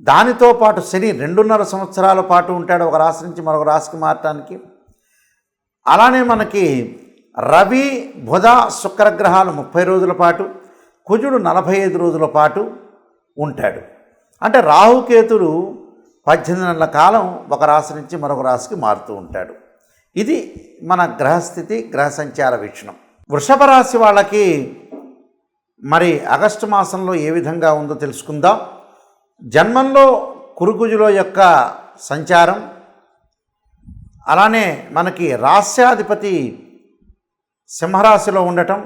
దానితో పాటు శని రెండున్నర సంవత్సరాల పాటు ఉంటాడు ఒక రాశి నుంచి మరొక రాశికి మారటానికి. అలానే మనకి రవి బుధ శుక్రగ్రహాలు ముప్పై రోజుల పాటు కుజుడు నలభై ఐదు రోజుల పాటు ఉంటాడు. అంటే రాహుకేతుడు పద్దెనిమిది నెలల కాలం ఒక రాశి నుంచి మరొక రాశికి మారుతూ ఉంటాడు. ఇది మన గ్రహస్థితి గ్రహ సంచార వీక్షణం. వృషభ రాశి వాళ్ళకి మరి ఆగస్టు మాసంలో ఏ విధంగా ఉందో తెలుసుకుందాం. జన్మంలో కురుకుజుల యొక్క సంచారం అలానే మనకి రాస్యాధిపతి సింహరాశిలో ఉండటం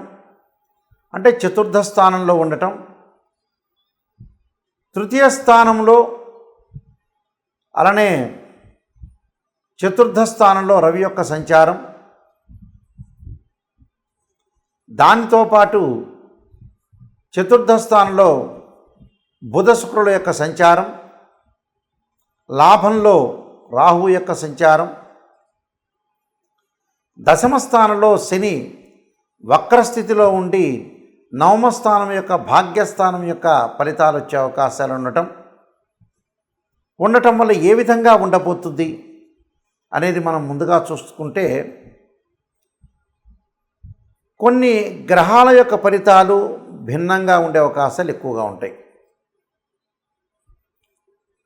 అంటే చతుర్థ స్థానంలో ఉండటం తృతీయ స్థానంలో అలానే చతుర్థ స్థానంలో రవి యొక్క సంచారం. దానితో పాటు చతుర్థ స్థానంలో బుధ శుక్రుల యొక్క సంచారం లాభంలో రాహు యొక్క సంచారం దశమ స్థానంలో శని వక్రస్థితిలో ఉండి నవమ స్థానం యొక్క భాగ్యస్థానం యొక్క ఫలితాలు వచ్చే అవకాశాలు ఉండటం ఉండటం వల్ల ఏ విధంగా ఉండబోతుంది అనేది మనం ముందుగా చూసుకుంటే కొన్ని గ్రహాల యొక్క ఫలితాలు భిన్నంగా ఉండే అవకాశాలు ఎక్కువగా ఉంటాయి.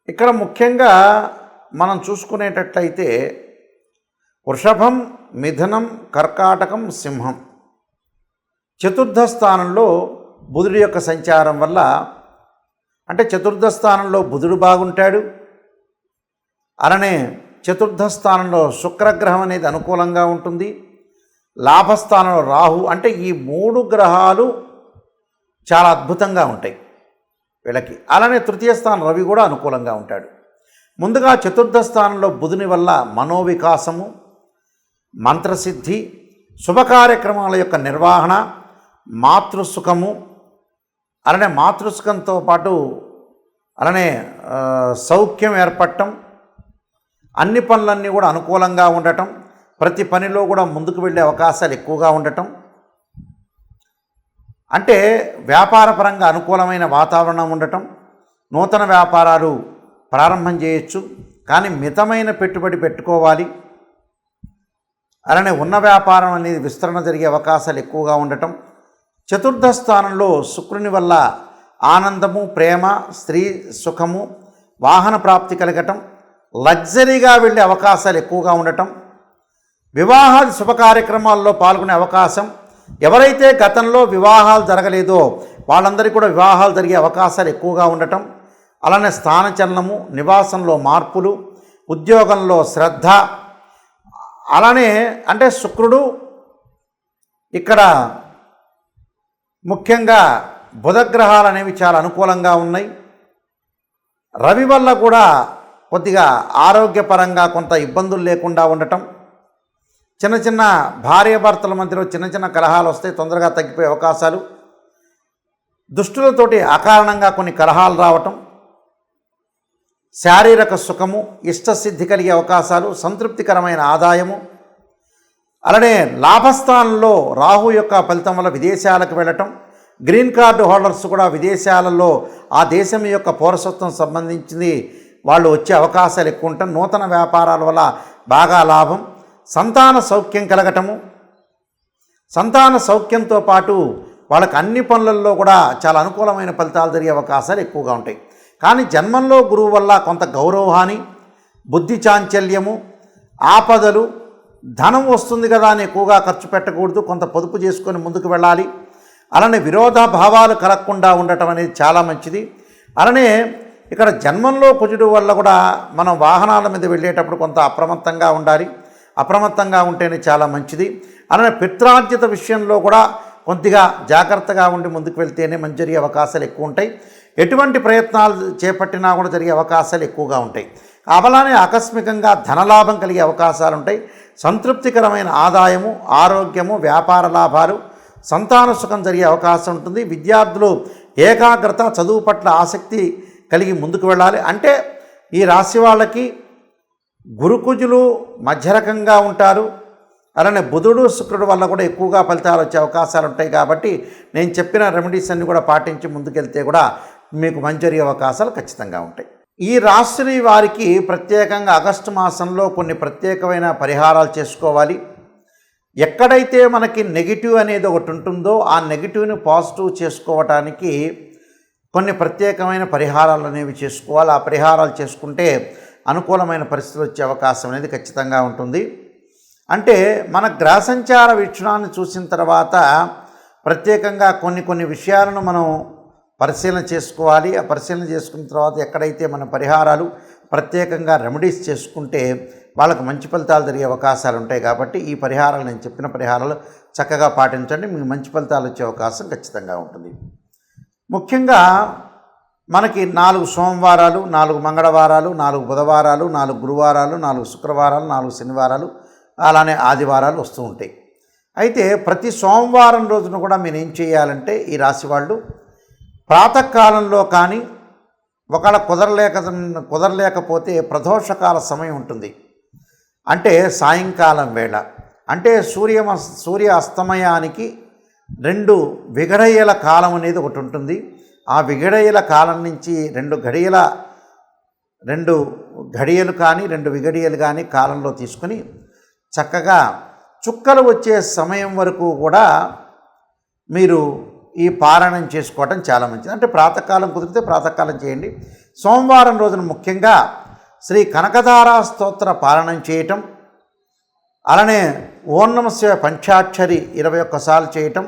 ఇక్కడ ముఖ్యంగా మనం చూసుకునేటట్లయితే వృషభం మిథునం కర్కాటకం సింహం. చతుర్థ స్థానంలో బుధుడి యొక్క సంచారం వల్ల అంటే చతుర్థ స్థానంలో బుధుడు బాగుంటాడు. అలానే చతుర్థ స్థానంలో శుక్రగ్రహం అనేది అనుకూలంగా ఉంటుంది. లాభస్థానంలో రాహు అంటే ఈ మూడు గ్రహాలు చాలా అద్భుతంగా ఉంటాయి. వీళ్ళకి. అలానే తృతీయ స్థానం రవి కూడా అనుకూలంగా ఉంటాడు. ముందుగా చతుర్థ స్థానంలో బుధుని వల్ల మనోవికాసము మంత్రసిద్ధి శుభ కార్యక్రమాల యొక్క నిర్వహణ మాతృసుఖము అలానే మాతృసుఖంతో పాటు అలానే సౌఖ్యం ఏర్పడటం అన్ని పనులన్నీ కూడా అనుకూలంగా ఉండటం ప్రతి పనిలో కూడా ముందుకు వెళ్ళే అవకాశాలు ఎక్కువగా ఉండటం అంటే వ్యాపారపరంగా అనుకూలమైన వాతావరణం ఉండటం నూతన వ్యాపారాలు ప్రారంభం చేయొచ్చు కానీ మితమైన పెట్టుబడి పెట్టుకోవాలి. అలానే ఉన్న వ్యాపారం అనేది విస్తరణ జరిగే అవకాశాలు ఎక్కువగా ఉండటం చతుర్థ స్థానంలో శుక్రుని వల్ల ఆనందము ప్రేమ స్త్రీ సుఖము వాహన ప్రాప్తి కలగటం లగ్జరీగా వెళ్ళే అవకాశాలు ఎక్కువగా ఉండటం వివాహాది శుభ కార్యక్రమాల్లో పాల్గొనే అవకాశం ఎవరైతే గతంలో వివాహాలు జరగలేదో వాళ్ళందరికీ కూడా వివాహాలు జరిగే అవకాశాలు ఎక్కువగా ఉండటం అలానే స్థానచలనము నివాసంలో మార్పులు ఉద్యోగంలో శ్రద్ధ అలానే అంటే శుక్రుడు ఇక్కడ ముఖ్యంగా బుధగ్రహాలు అనేవి చాలా అనుకూలంగా ఉన్నాయి. రవి వల్ల కూడా కొద్దిగా ఆరోగ్యపరంగా కొంత ఇబ్బందులు లేకుండా ఉండటం చిన్న చిన్న భార్యాభర్తల మధ్యలో చిన్న చిన్న కలహాలు వస్తాయి తొందరగా తగ్గిపోయే అవకాశాలు. దుష్టులతోటి అకారణంగా కొన్ని కలహాలు రావటం శారీరక సుఖము ఇష్టసిద్ధి కలిగే అవకాశాలు సంతృప్తికరమైన ఆదాయము. అలానే లాభస్థానంలో రాహు యొక్క ఫలితం వల్ల విదేశాలకు వెళ్ళటం గ్రీన్ కార్డు హోల్డర్స్ కూడా విదేశాలలో ఆ దేశం యొక్క పౌరసత్వం సంబంధించింది వాళ్ళు వచ్చే అవకాశాలు ఎక్కువ ఉంటాం నూతన వ్యాపారాల వల్ల బాగా లాభం. సంతాన సౌఖ్యం కలగటము. సంతాన సౌఖ్యంతో పాటు వాళ్ళకి అన్ని పనులలో కూడా చాలా అనుకూలమైన ఫలితాలు జరిగే అవకాశాలు ఎక్కువగా ఉంటాయి. కానీ జన్మంలో గురువు వల్ల కొంత గౌరవహాని బుద్ధి చాంచల్యము ఆపదలు ధనం వస్తుంది కదా అని ఎక్కువగా ఖర్చు పెట్టకూడదు కొంత పొదుపు చేసుకొని ముందుకు వెళ్ళాలి. అలానే విరోధ భావాలు కలగకుండా ఉండటం అనేది చాలా మంచిది. అలానే ఇక్కడ జన్మంలో కుజుడు వల్ల కూడా మనం వాహనాల మీద వెళ్ళేటప్పుడు కొంత అప్రమత్తంగా ఉండాలి. అప్రమత్తంగా ఉంటేనే చాలా మంచిది. అలానే పిత్రార్జిత విషయంలో కూడా కొద్దిగా జాగ్రత్తగా ఉండి ముందుకు వెళ్తేనే మంచి జరిగే అవకాశాలు ఎక్కువ ఉంటాయి. ఎటువంటి ప్రయత్నాలు చేపట్టినా కూడా జరిగే అవకాశాలు ఎక్కువగా ఉంటాయి. అవలానే ఆకస్మికంగా ధనలాభం కలిగే అవకాశాలు ఉంటాయి. సంతృప్తికరమైన ఆదాయము ఆరోగ్యము వ్యాపార లాభాలు సంతాన సుఖం జరిగే అవకాశం ఉంటుంది. విద్యార్థులు ఏకాగ్రత చదువు పట్ల ఆసక్తి కలిగి ముందుకు వెళ్ళాలి. అంటే ఈ రాశి వాళ్ళకి గురుకుజులు మధ్యరకంగా ఉంటారు. అలానే బుధుడు శుక్రుడు వల్ల కూడా ఎక్కువగా ఫలితాలు వచ్చే అవకాశాలు ఉంటాయి కాబట్టి నేను చెప్పిన రెమెడీస్ అన్ని కూడా పాటించి ముందుకెళ్తే కూడా మీకు మంచి అవకాశాలు ఖచ్చితంగా ఉంటాయి. ఈ రాశి వారికి ప్రత్యేకంగా ఆగస్టు మాసంలో కొన్ని ప్రత్యేకమైన పరిహారాలు చేసుకోవాలి. ఎక్కడైతే మనకి నెగిటివ్ అనేది ఒకటి ఉంటుందో ఆ నెగిటివ్ని పాజిటివ్ చేసుకోవటానికి కొన్ని ప్రత్యేకమైన పరిహారాలు అనేవి చేసుకోవాలి. ఆ పరిహారాలు చేసుకుంటే అనుకూలమైన పరిస్థితులు వచ్చే అవకాశం అనేది ఖచ్చితంగా ఉంటుంది. అంటే మన గ్రహ సంచార వీక్షణాన్ని చూసిన తర్వాత ప్రత్యేకంగా కొన్ని కొన్ని విషయాలను మనం పరిశీలన చేసుకోవాలి. ఆ పరిశీలన చేసుకున్న తర్వాత ఎక్కడైతే మన పరిహారాలు ప్రత్యేకంగా రెమెడీస్ చేసుకుంటే వాళ్ళకు మంచి ఫలితాలు జరిగే అవకాశాలు ఉంటాయి కాబట్టి ఈ పరిహారాలు నేను చెప్పిన పరిహారాలు చక్కగా పాటించండి. మీకు మంచి ఫలితాలు వచ్చే అవకాశం ఖచ్చితంగా ఉంటుంది. ముఖ్యంగా మనకి నాలుగు సోమవారాలు నాలుగు మంగళవారాలు నాలుగు బుధవారాలు నాలుగు గురువారాలు నాలుగు శుక్రవారాలు నాలుగు శనివారాలు అలానే ఆదివారాలు వస్తూ ఉంటాయి. అయితే ప్రతి సోమవారం రోజున కూడా మీరు ఏం చేయాలంటే ఈ రాశి వాళ్ళు ప్రాతకాలంలో కానీ ఒకవేళ కుదరలేక కుదరలేకపోతే ప్రదోషకాల సమయం ఉంటుంది. అంటే సాయంకాలం వేళ. అంటే సూర్య సూర్య అస్తమయానికి రెండు విగడయ్యల కాలం అనేది ఒకటి ఉంటుంది. ఆ విగడయల కాలం నుంచి రెండు గడియల రెండు గడియలు కానీ రెండు విగడియలు కానీ కాలంలో తీసుకుని చక్కగా చుక్కలు వచ్చే సమయం వరకు కూడా మీరు ఈ పారాయణం చేసుకోవటం చాలా మంచిది. అంటే ప్రాతకాలం కుదిరితే ప్రాతకాలం చేయండి. సోమవారం రోజున ముఖ్యంగా శ్రీ కనకధారా స్తోత్ర పారాయణం చేయటం అలానే ఓం శివ పంచాక్షరి ఇరవై ఒక్కసార్లు చేయటం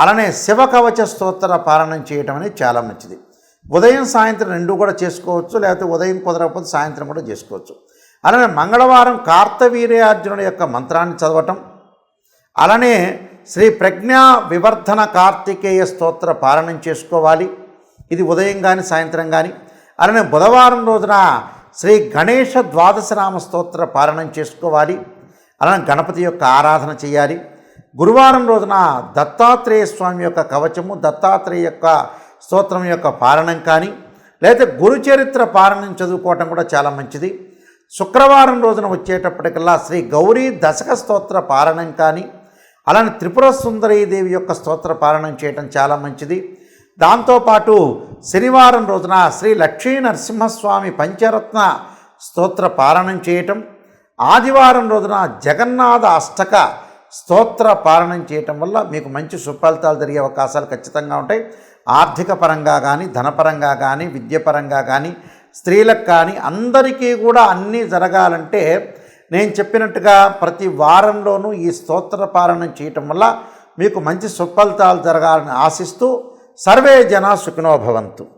అలానే శివ కవచ స్తోత్ర పాలనం చేయటం అనేది చాలా మంచిది. ఉదయం సాయంత్రం రెండు కూడా చేసుకోవచ్చు లేకపోతే ఉదయం కుదరకపోతే సాయంత్రం కూడా చేసుకోవచ్చు. అలానే మంగళవారం కార్తవీర్యార్జునుడి యొక్క మంత్రాన్ని చదవటం అలానే శ్రీ ప్రజ్ఞా వివర్ధన కార్తికేయ స్తోత్ర పాలనం చేసుకోవాలి. ఇది ఉదయం కానీ సాయంత్రం కానీ అలానే బుధవారం రోజున శ్రీ గణేష ద్వాదశనామ స్తోత్ర పాలనం చేసుకోవాలి. అలానే గణపతి యొక్క ఆరాధన చేయాలి. గురువారం రోజున దత్తాత్రేయ స్వామి యొక్క కవచము దత్తాత్రేయ యొక్క స్తోత్రం యొక్క పారణం కానీ లేదా గురుచరిత్ర పారణం చదువుకోవటం కూడా చాలా మంచిది. శుక్రవారం రోజున వచ్చేటప్పటికల్లా శ్రీ గౌరీ దశక స్తోత్ర పారణం కానీ అలానే త్రిపుర సుందరీదేవి యొక్క స్తోత్ర పారణం చేయటం చాలా మంచిది. దాంతోపాటు శనివారం రోజున శ్రీ లక్ష్మీ నరసింహస్వామి పంచరత్న స్తోత్ర పారణం చేయటం ఆదివారం రోజున జగన్నాథ అష్టక స్తోత్ర పాలనం చేయటం వల్ల మీకు మంచి సుఫలితాలు జరిగే అవకాశాలు ఖచ్చితంగా ఉంటాయి. ఆర్థిక పరంగా కానీ ధనపరంగా కానీ విద్యపరంగా కానీ స్త్రీలకు కానీ అందరికీ కూడా అన్నీ జరగాలంటే నేను చెప్పినట్టుగా ప్రతి వారంలోనూ ఈ స్తోత్ర పాలనం చేయటం వల్ల మీకు మంచి సుఫలితాలు జరగాలని ఆశిస్తూ సర్వే జన సుఖినోభవంతు